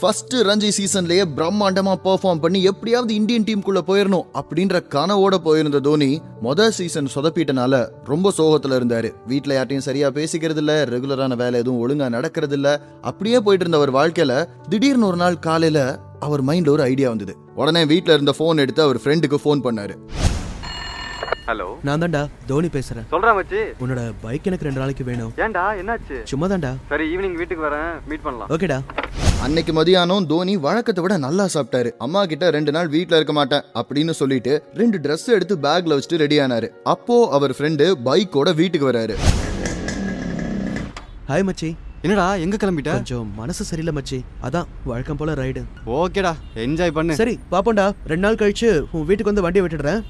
First Ranji சீசன்லயே பிரம்மாண்டமா perform பண்ணி எப்படியாவது இந்தியன் டீமுக்குள்ள போயிடணும் அப்படின்ற கனவோட போயிருந்த தோனி மொதல் சீசன் சொதப்பிட்டனால ரொம்ப சோகத்துல இருந்தாரு. வீட்ல யார்ட்டையும் சரியா பேசிக்கிறது இல்ல ரெகுலரான வேலை எதுவும் ஒழுங்கா நடக்கிறது இல்ல அப்படியே போயிட்டு இருந்த அவர் வாழ்க்கையில திடீர்னு ஒரு நாள் காலையில அவர் மைண்ட்ல ஒரு ஐடியா வந்தது. உடனே வீட்ல இருந்த ஃபோன் எடுத்து அவர் ஃப்ரெண்டுக்கு ஃபோன் பண்ணாரு. ஹலோ நான் தான்டா தோனி பேசுறேன். சொல்றா மச்சி. உன்னோட பைக் எனக்கு ரெண்டு நாளைக்கு வேணும். ஏன்டா? என்னாச்சு? சும்மா தான்டா சரி ஈவினிங் வீட்டுக்கு வரேன். மீட் பண்ணலாம். ஓகேடா. அன்னைக்கு மதியானம் தோனி வழக்கத்தை விட நல்லா சாப்பிட்டாரு. அம்மா கிட்ட ரெண்டு நாள் வீட்ல இருக்க மாட்டேன் அப்படின்னு சொல்லிட்டு ரெண்டு Dress எடுத்து பேக்ல வச்சுட்டு ரெடி ஆனாரு. அப்போ அவர் ஃப்ரெண்டு பைக்கோட வீட்டுக்கு வராரு. ஹாய் மச்சி. என்னடா எங்க கிளம்பிட்ட? கொஞ்சம் மனசு சரியில்லை மச்சி. அதான் வழக்கம் போல ரைடு ஓகேடா என்ஜாய் பண்ணு. சரி பாப்போம்டா. ரெண்டு நாள் கழிச்சு உன் வீட்டுக்கு வந்து வண்டியை விட்டுடுறேன்.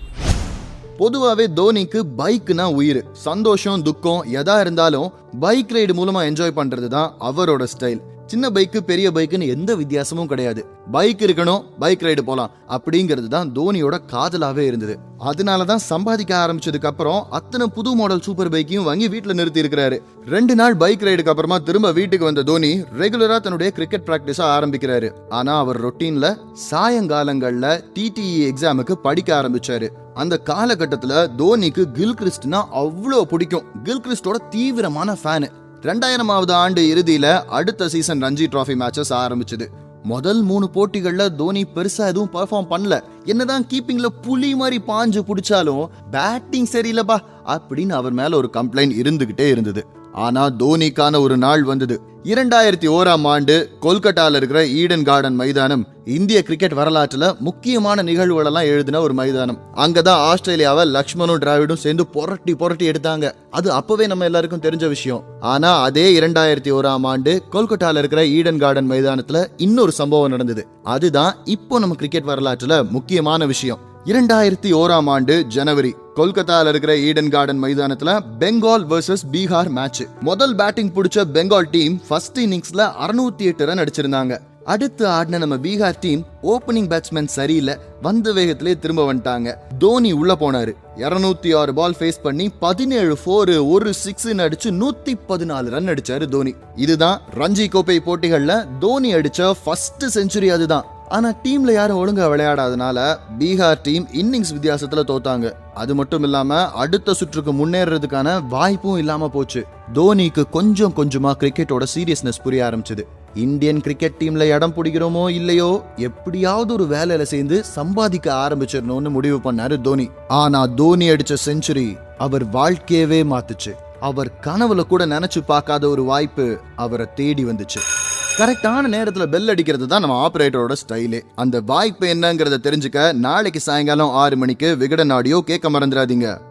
பொதுவாவே தோனிக்கு பைக்னா உயிர். சந்தோஷம் துக்கம் எதா இருந்தாலும் பைக் ரைடு மூலமா என்ஜாய் பண்றது தான் அவரோட ஸ்டைல் சின்ன பைக்கு பெரிய பைக்குன்னு எந்த வித்தியாசமும் கிடையாது. பைக் இருக்கணும் பைக் ரைடு போலாம் அப்படிங்கிறது தான் தோனியோட காதலாவே இருந்தது. அதனால தான் சம்பாதிக்க ஆரம்பிச்சதுக்கு அப்புறம் அத்தனை புது மாடல் சூப்பர் பைக்கையும் வாங்கி வீட்டில் நிறுத்தி இருக்கிறாரு ரெண்டு நாள் பைக் ரைடுக்கு அப்புறமா திரும்ப வீட்டுக்கு வந்த தோனி ரெகுலரா தன்னுடைய கிரிக்கெட் பிராக்டிஸ ஆரம்பிக்கிறாரு. ஆனா அவர் ரொட்டீன்ல சாயங்காலங்கள்ல டிடிஇ எக்ஸாமுக்கு படிக்க ஆரம்பிச்சாரு. அந்த காலகட்டத்துல தோனிக்கு கில்கிறிஸ்ட்னா அவ்வளோ பிடிக்கும். கில்கிறிஸ்டோட தீவிரமான ஃபேனு ரெண்டாயிரமாவது ஆண்டு இறுதியில அடுத்த சீசன் ரஞ்சி டிராஃபி மேட்சஸ் ஆரம்பிச்சது. முதல் மூணு போட்டிகள்ல தோனி பெருசா எதுவும் பெர்ஃபார்ம் பண்ணல. என்னதான் கீப்பிங்ல புலி மாதிரி பாஞ்சு பிடிச்சாலும் பேட்டிங் சரியில்லைப்பா அப்படின்னு அவர் மேல ஒரு கம்ப்ளைண்ட் இருந்துகிட்டே இருந்தது. ஆனா தோனிக்கான ஒரு நாள் வந்தது. இரண்டாயிரத்தி ஓராம் ஆண்டு கொல்கட்டால இருக்கிற ஈடன் கார்டன் மைதானம் இந்திய கிரிக்கெட் வரலாற்றுல முக்கியமான நிகழ்வுகளெல்லாம் எழுதின ஒரு மைதானம். அங்கதான் ஆஸ்திரேலியாவை லக்ஷ்மணும் டிராவிடும் சேர்ந்து புரட்டி புரட்டி எடுத்தாங்க. அது அப்பவே நம்ம எல்லாருக்கும் தெரிஞ்ச விஷயம். ஆனா அதே இரண்டாயிரத்தி ஓராம் ஆண்டு கொல்கட்டால இருக்கிற ஈடன் கார்டன் மைதானத்துல இன்னொரு சம்பவம் நடந்தது. அதுதான் இப்போ நம்ம கிரிக்கெட் வரலாற்றுல முக்கியமான விஷயம். இரண்டாயிரத்தி ஓராம் ஆண்டு ஜனவரி கொல்கத்தால இருக்கிற ஈடன் கார்டன் மைதானத்துல பெங்கால் வர்சஸ் பீகார் மேட்ச் முதல் பேட்டிங் பிடிச்ச பெங்கால் டீம் ஃபர்ஸ்ட் இன்னிங்ஸ்ல அறுநூத்தி எட்டு ரன் அடிச்சிருந்தாங்க. அடுத்து ஆடின நம்ம பீகார் டீம் ஓப்பனிங் பேட்ஸ்மேன் சரியில்லை வந்த வேகத்திலே திரும்ப வந்துட்டாங்க. தோனி உள்ள போனாரு. இருநூத்தி ஆறு பால் ஃபேஸ் பண்ணி பதினேழு ஃபோரு ஒரு சிக்ஸ் அடிச்சு நூத்தி பதினாலு ரன் அடிச்சாரு தோனி. இதுதான் ரஞ்சி கோப்பை போட்டிகள்ல தோனி அடிச்ச ஃபர்ஸ்ட் செஞ்சுரி அதுதான். ஆனால் டீமில் யாரும் ஒழுங்காக விளையாடாதனால பீகார் டீம் இன்னிங்ஸ் வித்தியாசத்தில் தோத்தாங்க. அது மட்டும் இல்லாமல் அடுத்த சுற்றுக்கு முன்னேறதுக்கான வாய்ப்பும் இல்லாமல் போச்சு. தோனிக்கு கொஞ்சம் கொஞ்சமாக கிரிக்கெட்டோட சீரியஸ்னஸ் புரிய ஆரம்பிச்சது. இந்தியன் கிரிக்கெட் டீம்ல இடம் பிடிக்கிறோமோ இல்லையோ எப்படியாவது ஒரு வேலையில சேர்ந்து சம்பாதிக்க ஆரம்பிச்சிடணும்னு முடிவு பண்ணாரு தோனி. ஆனா தோனி அடிச்ச செஞ்சுரி அவர் வாழ்க்கையவே மாத்துச்சு. அவர் கனவுல கூட நினைச்சு பார்க்காத ஒரு வாய்ப்பு அவரை தேடி வந்துச்சு. கரெக்டான நேரத்துல பெல் அடிக்கிறது தான் நம்ம ஆபரேட்டரோட ஸ்டைலே. அந்த வாய்ப்பு என்னங்கிறத தெரிஞ்சுக்க நாளைக்கு சாயங்காலம் ஆறு மணிக்கு விகடன் ஆடியோ கேட்க மறந்துடாதீங்க.